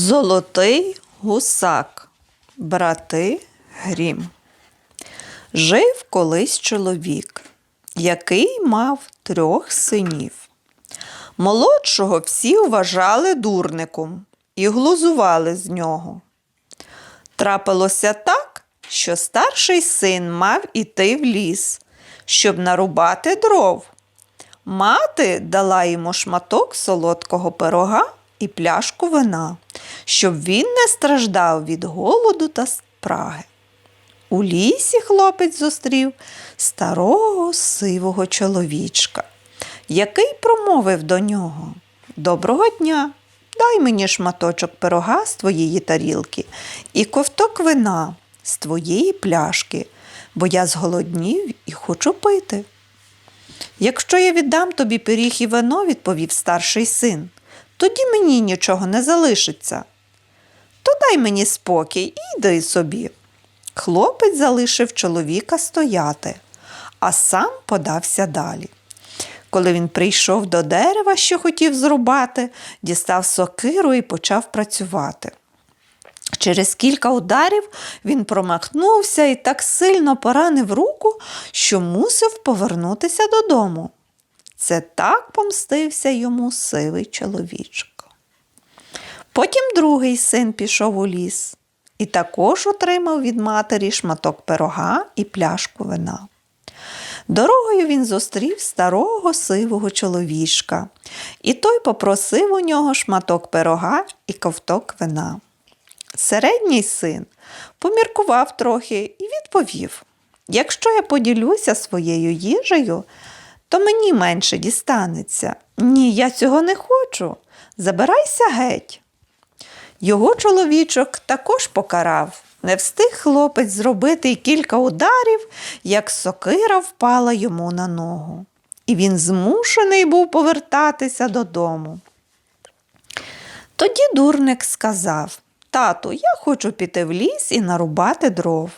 Золотий гусак, брати Грім. Жив колись чоловік, який мав трьох синів. Молодшого всі вважали дурником і глузували з нього. Трапилося так, що старший син мав іти в ліс, щоб нарубати дров. Мати дала йому шматок солодкого пирога і пляшку вина, щоб він не страждав від голоду та спраги. У лісі хлопець зустрів старого сивого чоловічка, який промовив до нього Доброго дня, дай мені шматочок пирога з твоєї тарілки і ковток вина з твоєї пляшки, бо я зголоднів і хочу пити. Якщо я віддам тобі пиріг і вино, відповів старший син, тоді мені нічого не залишиться. То дай мені спокій і йди собі. Хлопець залишив чоловіка стояти, а сам подався далі. Коли він прийшов до дерева, що хотів зрубати, дістав сокиру і почав працювати. Через кілька ударів він промахнувся і так сильно поранив руку, що мусив повернутися додому. Це так помстився йому сивий чоловічок. Потім другий син пішов у ліс і також отримав від матері шматок пирога і пляшку вина. Дорогою він зустрів старого сивого чоловічка, і той попросив у нього шматок пирога і ковток вина. Середній син поміркував трохи і відповів: Якщо я поділюся своєю їжею, то мені менше дістанеться. Ні, я цього не хочу. Забирайся геть. Його чоловічок також покарав. Не встиг хлопець зробити й кілька ударів, як сокира впала йому на ногу. І він змушений був повертатися додому. Тоді дурник сказав Тату, я хочу піти в ліс і нарубати дров.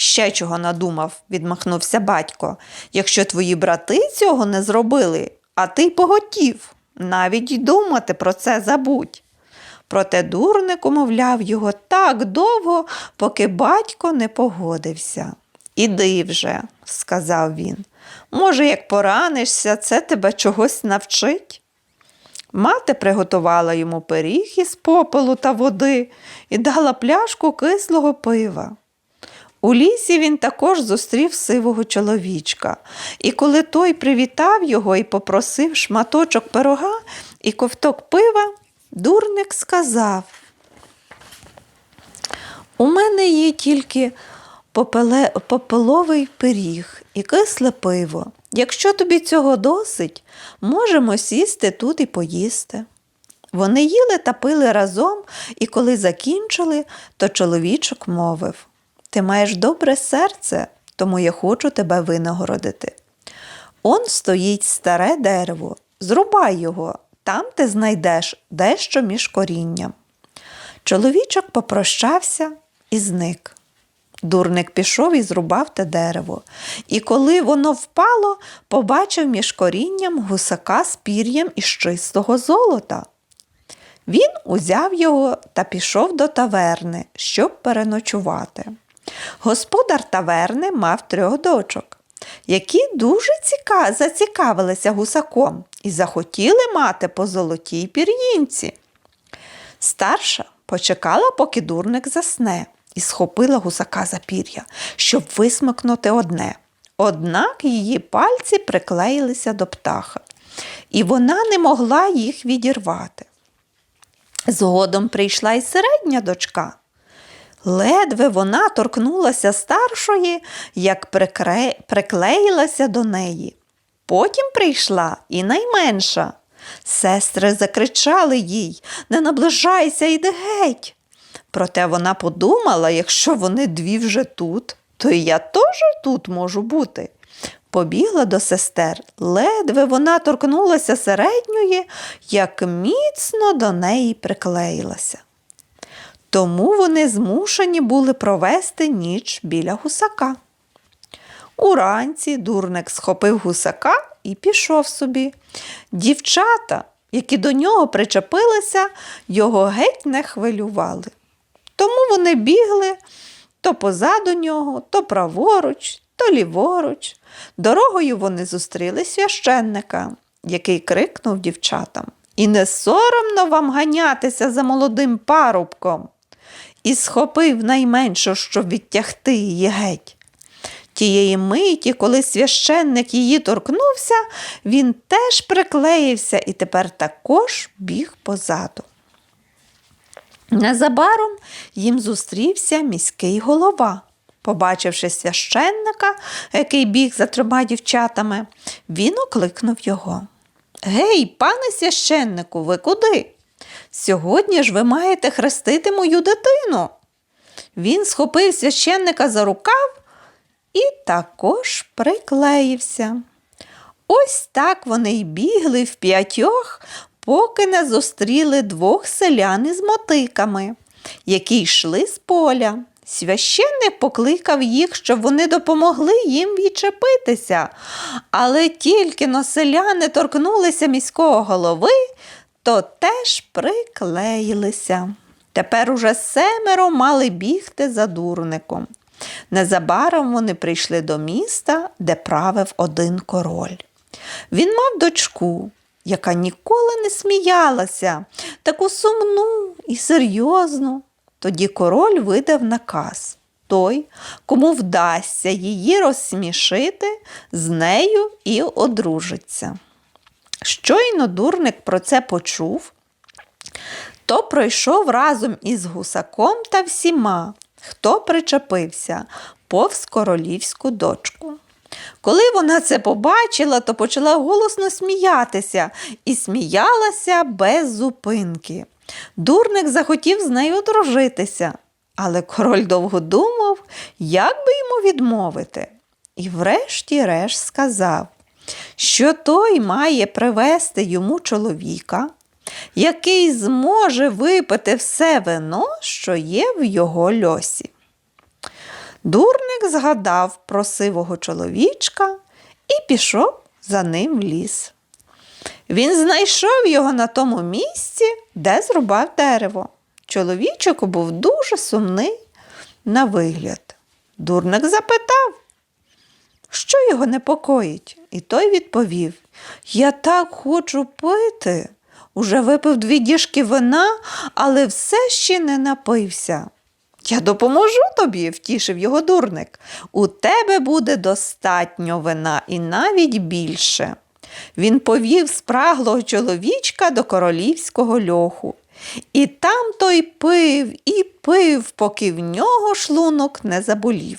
Ще чого надумав, відмахнувся батько. Якщо твої брати цього не зробили, а ти поготів, навіть й думати про це забудь. Проте дурник умовляв його так довго, поки батько не погодився. Іди вже, сказав він. Може, як поранишся, це тебе чогось навчить? Мати приготувала йому пиріг із попелу та води і дала пляшку кислого пива. У лісі він також зустрів сивого чоловічка, і коли той привітав його і попросив шматочок пирога і ковток пива, дурник сказав: У мене є тільки попеле, попеловий пиріг і кисле пиво. Якщо тобі цього досить, можемо сісти тут і поїсти. Вони їли та пили разом, і коли закінчили, то чоловічок мовив Ти маєш добре серце, тому я хочу тебе винагородити. Он стоїть старе дерево, зрубай його, там ти знайдеш дещо між корінням. Чоловічок попрощався і зник. Дурник пішов і зрубав те дерево, і коли воно впало, побачив між корінням гусака з пір'ям із чистого золота. Він узяв його та пішов до таверни, щоб переночувати. Господар таверни мав трьох дочок, які дуже ціка... зацікавилися гусаком і захотіли мати по золотій пір'їнці. Старша почекала, поки дурник засне, і схопила гусака за пір'я, щоб висмикнути одне. Однак її пальці приклеїлися до птаха, і вона не могла їх відірвати. Згодом прийшла й середня дочка. Ледве вона торкнулася старшої, як прикре... приклеїлася до неї. Потім прийшла і найменша. Сестри закричали їй Не наближайся, йди геть. Проте вона подумала, якщо вони дві вже тут, то я теж тут можу бути. Побігла до сестер, ледве вона торкнулася середньої, як міцно до неї приклеїлася. Тому вони змушені були провести ніч біля гусака. Уранці дурник схопив гусака і пішов собі. Дівчата які до нього причепилися, його геть не хвилювали. Тому вони бігли то позаду нього, то праворуч, то ліворуч. Дорогою вони зустріли священника, який крикнув дівчатам. І не соромно вам ганятися за молодим парубком. І схопив найменшу, щоб відтягти її геть. Тієї миті, коли священник її торкнувся, він теж приклеївся і тепер також біг позаду. Незабаром їм зустрівся міський голова. Побачивши священника, який біг за трьома дівчатами, він окликнув його. Гей, пане священнику, ви куди? Сьогодні ж ви маєте хрестити мою дитину. Він схопив священника за рукав і також приклеївся. Ось так вони й бігли в п'ятьох, поки не зустріли двох селян із мотиками, які йшли з поля. Священник покликав їх, щоб вони допомогли їм відчепитися. Але тільки но селяни торкнулися міського голови, то теж приклеїлися. Тепер уже семеро мали бігти за дурником. Незабаром вони прийшли до міста, де правив один король. Він мав дочку, яка ніколи не сміялася, таку сумну і серйозну. Тоді король видав наказ той, кому вдасться її розсмішити, з нею і одружиться. Щойно дурник про це почув, то пройшов разом із гусаком та всіма, хто причепився повз королівську дочку. Коли вона це побачила, то почала голосно сміятися і сміялася без зупинки. Дурник захотів з нею одружитися, але король довго думав, як би йому відмовити. І врешті-решт сказав, що той має привести йому чоловіка, який зможе випити все вино, що є в його льосі. Дурник згадав про сивого чоловічка і пішов за ним в ліс. Він знайшов його на тому місці, де зрубав дерево. Чоловічок був дуже сумний на вигляд. Дурник запитав, що його непокоїть, і той відповів: Я так хочу пити. Уже випив дві діжки вина, але все ще не напився. Я допоможу тобі, втішив його дурник. У тебе буде достатньо вина і навіть більше. Він повів спраглого чоловічка до королівського льоху. І там той пив і пив, поки в нього шлунок не заболів.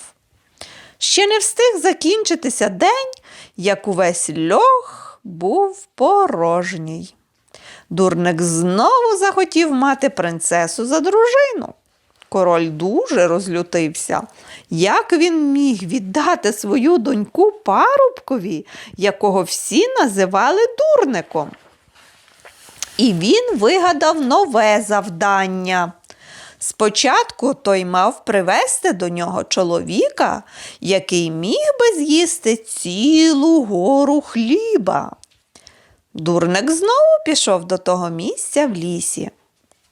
Ще не встиг закінчитися день, як увесь льох був порожній. Дурник знову захотів мати принцесу за дружину. Король дуже розлютився. Як він міг віддати свою доньку парубкові, якого всі називали дурником? І він вигадав нове завдання. Спочатку той мав привезти до нього чоловіка, який міг би з'їсти цілу гору хліба. Дурник знову пішов до того місця в лісі.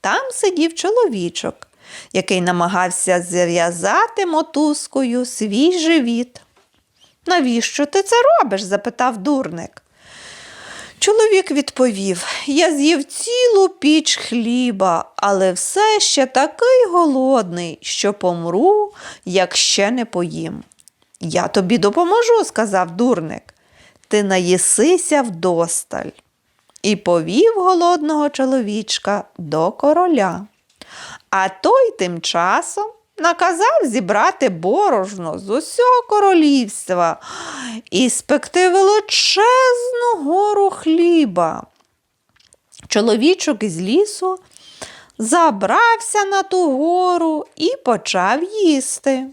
Там сидів чоловічок, який намагався зв'язати мотузкою свій живіт. Навіщо ти це робиш? запитав дурник. Чоловік відповів Я з'їв цілу піч хліба, але все ще такий голодний, що помру, як ще не поїм. Я тобі допоможу, сказав дурник. Ти наїсися вдосталь. І повів голодного чоловічка до короля. А той тим часом наказав зібрати борошно з усього королівства і спекти величезну гору хліба. Чоловічок із лісу забрався на ту гору і почав їсти.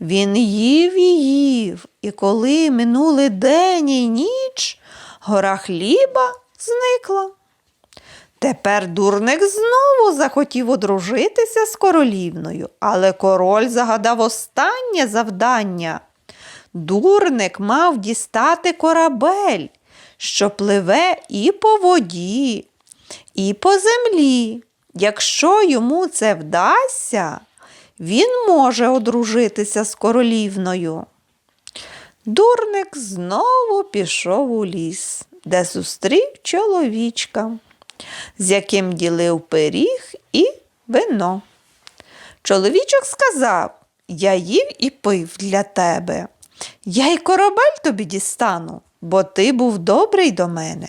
Він їв і їв, і коли минули день і ніч, гора хліба зникла. Тепер дурник знову захотів одружитися з королівною, але король загадав останнє завдання. Дурник мав дістати корабель, що пливе і по воді, і по землі. Якщо йому це вдасться, він може одружитися з королівною. Дурник знову пішов у ліс, де зустрів чоловічка, з яким ділив пиріг і вино. Чоловічок сказав: Я їв і пив для тебе. Я й корабель тобі дістану, бо ти був добрий до мене.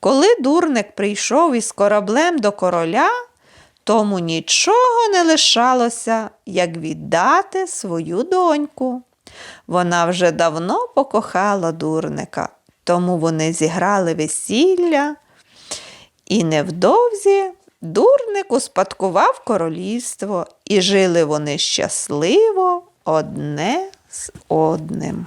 Коли дурник прийшов із кораблем до короля, тому нічого не лишалося, як віддати свою доньку. Вона вже давно покохала дурника, тому вони зіграли весілля, і невдовзі дурник успадкував королівство, і жили вони щасливо одне з одним.